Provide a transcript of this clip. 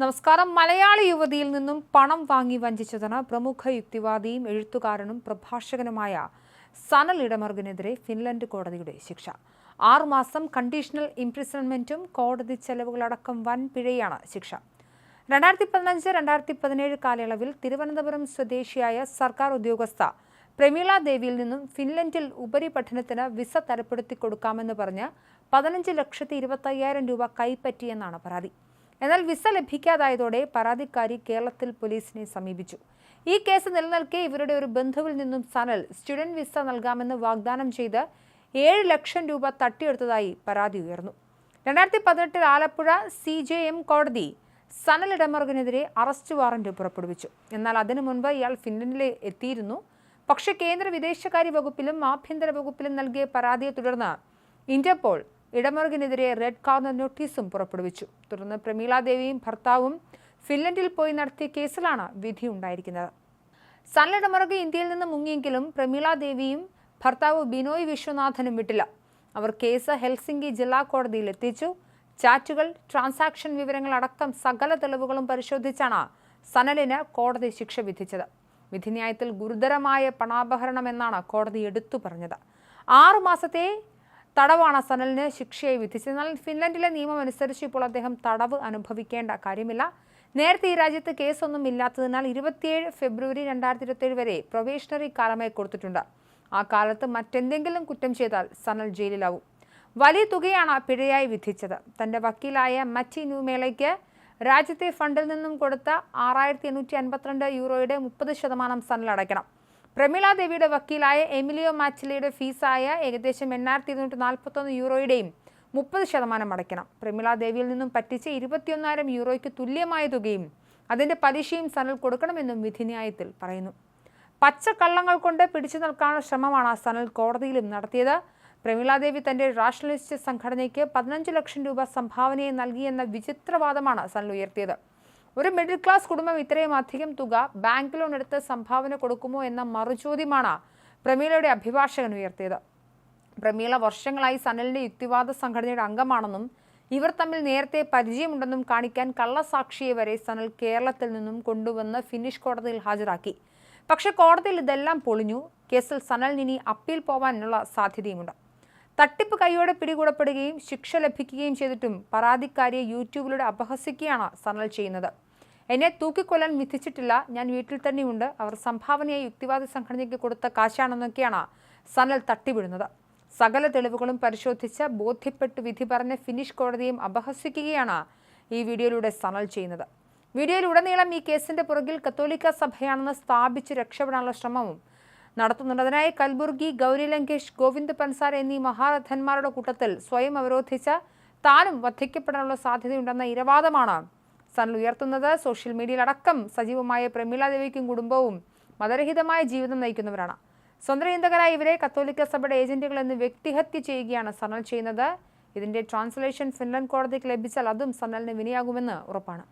നമസ്കാരം. മലയാളി യുവതിയിൽ നിന്നും പണം വാങ്ങി വഞ്ചിച്ചതിന് പ്രമുഖ യുക്തിവാദിയും എഴുത്തുകാരനും പ്രഭാഷകനുമായ സനൽ ഇടമർഗിനെതിരെ ഫിൻലൻഡ് കോടതിയുടെ ശിക്ഷ. ആറുമാസം കണ്ടീഷണൽ ഇംപ്രിസൺമെന്റും കോടതി ചെലവുകളടക്കം വൻ പിഴയാണ് ശിക്ഷ. രണ്ടായിരത്തി പതിനഞ്ച് രണ്ടായിരത്തി പതിനേഴ് കാലയളവിൽ തിരുവനന്തപുരം സ്വദേശിയായ സർക്കാർ ഉദ്യോഗസ്ഥ പ്രമീള ദേവിയിൽ നിന്നും ഫിൻലൻഡിൽ ഉപരിപഠനത്തിന് വിസ തരപ്പെടുത്തി കൊടുക്കാമെന്ന് പറഞ്ഞ് പതിനഞ്ച് ലക്ഷത്തി ഇരുപത്തയ്യായിരം രൂപ കൈപ്പറ്റിയെന്നാണ് പരാതി. എന്നാൽ വിസ ലഭിക്കാതായതോടെ പരാതിക്കാരി കേരളത്തിൽ പോലീസിനെ സമീപിച്ചു. ഈ കേസ് നിലനിൽക്കെ ഇവരുടെ ഒരു ബന്ധുവിൽ നിന്നും സനൽ സ്റ്റുഡന്റ് വിസ നൽകാമെന്ന് വാഗ്ദാനം ചെയ്ത് ഏഴ് ലക്ഷം രൂപ തട്ടിയെടുത്തതായി പരാതി ഉയർന്നു. രണ്ടായിരത്തി പതിനെട്ടിൽ ആലപ്പുഴ സി ജെ എം കോടതി സനൽ ഇടമറുകിനെതിരെ അറസ്റ്റ് വാറന്റ് പുറപ്പെടുവിച്ചു. എന്നാൽ അതിനു മുൻപ് ഇയാൾ ഫിൻലൻഡിൽ എത്തിയിരുന്നു. പക്ഷേ കേന്ദ്ര വിദേശകാര്യ വകുപ്പിലും ആഭ്യന്തര വകുപ്പിലും നൽകിയ പരാതിയെ തുടർന്ന് ഇന്റർപോൾ ഇടമറുകിനെതിരെ റെഡ് കാർഡ് നോട്ടീസും പുറപ്പെടുവിച്ചു. തുടർന്ന് പ്രമീള ദേവിയും ഭർത്താവും ഫിൻലൻഡിൽ പോയി നടത്തിയ കേസിലാണ് വിധി ഉണ്ടായിരിക്കുന്നത്. സൺ ഇന്ത്യയിൽ നിന്ന് മുങ്ങിയെങ്കിലും പ്രമീള ദേവിയും ഭർത്താവ് ബിനോയ് വിശ്വനാഥനും വിട്ടില്ല. അവർ കേസ് ഹെൽസിംഗി ജില്ലാ കോടതിയിൽ എത്തിച്ചു. ചാറ്റുകൾ ട്രാൻസാക്ഷൻ വിവരങ്ങൾ അടക്കം സകല തെളിവുകളും പരിശോധിച്ചാണ് സനലിന് കോടതി ശിക്ഷ വിധിച്ചത്. വിധിന്യായത്തിൽ ഗുരുതരമായ പണാപഹരണമെന്നാണ് കോടതി എടുത്തു പറഞ്ഞത്. ആറു മാസത്തെ തടവാണ് സനലിന് ശിക്ഷയായി വിധിച്ചത്. എന്നാൽ ഫിൻലൻഡിലെ നിയമം അനുസരിച്ച് ഇപ്പോൾ അദ്ദേഹം തടവ് അനുഭവിക്കേണ്ട കാര്യമില്ല. നേരത്തെ ഈ രാജ്യത്ത് കേസൊന്നും ഇല്ലാത്തതിനാൽ ഇരുപത്തിയേഴ് ഫെബ്രുവരി രണ്ടായിരത്തി ഇരുപത്തിയേഴ് വരെ പ്രൊബേഷണറി കാലമായി കൊടുത്തിട്ടുണ്ട്. ആ കാലത്ത് മറ്റെന്തെങ്കിലും കുറ്റം ചെയ്താൽ സനൽ ജയിലിലാവും. വലിയ തുകയാണ് പിഴയായി വിധിച്ചത്. തന്റെ വക്കീലായ മറ്റി ന്യൂമേളയ്ക്ക് രാജ്യത്തെ ഫണ്ടിൽ നിന്നും കൊടുത്ത ആറായിരത്തി എണ്ണൂറ്റി അൻപത്തിരണ്ട് യൂറോയുടെ മുപ്പത് ശതമാനം സനൽ അടയ്ക്കണം. പ്രമീള ദേവിയുടെ വക്കീലായ എമിലിയോ മാച്ചിലയുടെ ഫീസായ ഏകദേശം എണ്ണായിരത്തി ഇരുന്നൂറ്റി നാൽപ്പത്തൊന്ന് യൂറോയുടെയും മുപ്പത് ശതമാനം അടയ്ക്കണം. പ്രമീള ദേവിയിൽ നിന്നും പറ്റിച്ച് ഇരുപത്തിയൊന്നായിരം യൂറോയ്ക്ക് തുല്യമായ തുകയും അതിന്റെ പലിശയും സനൽ കൊടുക്കണമെന്നും വിധിന്യായത്തിൽ പറയുന്നു. പച്ചക്കള്ളങ്ങൾ കൊണ്ട് പിടിച്ചു നിൽക്കാനുള്ള ശ്രമമാണ് ആ സനൽ കോടതിയിലും നടത്തിയത്. പ്രമീളാദേവി തന്റെ റാഷണലിസ്റ്റ് സംഘടനയ്ക്ക് പതിനഞ്ച് ലക്ഷം രൂപ സംഭാവനയെ നൽകിയെന്ന വിചിത്രവാദമാണ് സനൽ ഉയർത്തിയത്. ഒരു മിഡിൽ ക്ലാസ് കുടുംബം ഇത്രയും അധികം തുക ബാങ്ക് ലോൺ എടുത്ത് സംഭാവന കൊടുക്കുമോ എന്ന മറുചോദ്യമാണ് പ്രമീളയുടെ അഭിഭാഷകൻ ഉയർത്തിയത്. പ്രമീള വർഷങ്ങളായി സനലിന്റെ യുക്തിവാദ സംഘടനയുടെ അംഗമാണെന്നും ഇവർ തമ്മിൽ നേരത്തെ പരിചയമുണ്ടെന്നും കാണിക്കാൻ കള്ളസാക്ഷിയെ വരെ സനൽ കേരളത്തിൽ നിന്നും കൊണ്ടുവന്ന് ഫിനിഷ് കോടതിയിൽ ഹാജരാക്കി. പക്ഷേ കോടതിയിൽ ഇതെല്ലാം പൊളിഞ്ഞു. കേസിൽ സനലിന് ഇനി അപ്പീൽ പോവാനുള്ള സാധ്യതയുമുണ്ട്. തട്ടിപ്പ് കൈയോടെ പിടികൂടപ്പെടുകയും ശിക്ഷ ലഭിക്കുകയും ചെയ്തിട്ടും പരാതിക്കാരിയെ യൂട്യൂബിലൂടെ അപഹസിക്കുകയാണ് സനൽ ചെയ്യുന്നത്. എന്നെ തൂക്കിക്കൊല്ലാൻ വിധിച്ചിട്ടില്ല ഞാൻ വീട്ടിൽ തന്നെയുണ്ട്. അവർ സംഭാവനയായി യുക്തിവാദി സംഘടനയ്ക്ക് കൊടുത്ത കാശാണെന്നൊക്കെയാണ് സനൽ തട്ടിവിടുന്നത്. സകല തെളിവുകളും പരിശോധിച്ച് ബോധ്യപ്പെട്ട് വിധി പറഞ്ഞ ഫിനിഷ് കോടതിയും അപഹസിക്കുകയാണ് ഈ വീഡിയോയിലൂടെ സനൽ ചെയ്യുന്നത്. വീഡിയോയിലുടനീളം ഈ കേസിന്റെ പുറകിൽ കത്തോലിക്ക സഭയാണെന്ന് സ്ഥാപിച്ച് രക്ഷപ്പെടാനുള്ള ശ്രമവും നടത്തുന്നുണ്ട്. അതിനായി കൽബുർഗി ഗൗരി ലങ്കേഷ് ഗോവിന്ദ് പൻസാർ എന്നീ മഹാരഥന്മാരുടെ കൂട്ടത്തിൽ സ്വയം അവരോധിച്ച താനും വധിക്കപ്പെടാനുള്ള സാധ്യതയുണ്ടെന്ന ഇരവാദമാണ് സനൽ ഉയർത്തുന്നത്. സോഷ്യൽ മീഡിയയിലടക്കം സജീവമായ പ്രമീള ദേവിക്കും കുടുംബവും മതരഹിതമായ ജീവിതം നയിക്കുന്നവരാണ്. സ്വന്തം ചിന്തകരായ ഇവരെ കത്തോലിക്ക സഭയുടെ ഏജന്റുകൾ എന്ന് വ്യക്തിഹത്യ ചെയ്യുകയാണ് സനൽ ചെയ്യുന്നത്. ഇതിന്റെ ട്രാൻസ്ലേഷൻ ഫിൻലൻഡ് കോടതിക്ക് ലഭിച്ചാൽ അതും സനലിന് വിനയാകുമെന്ന് ഉറപ്പാണ്.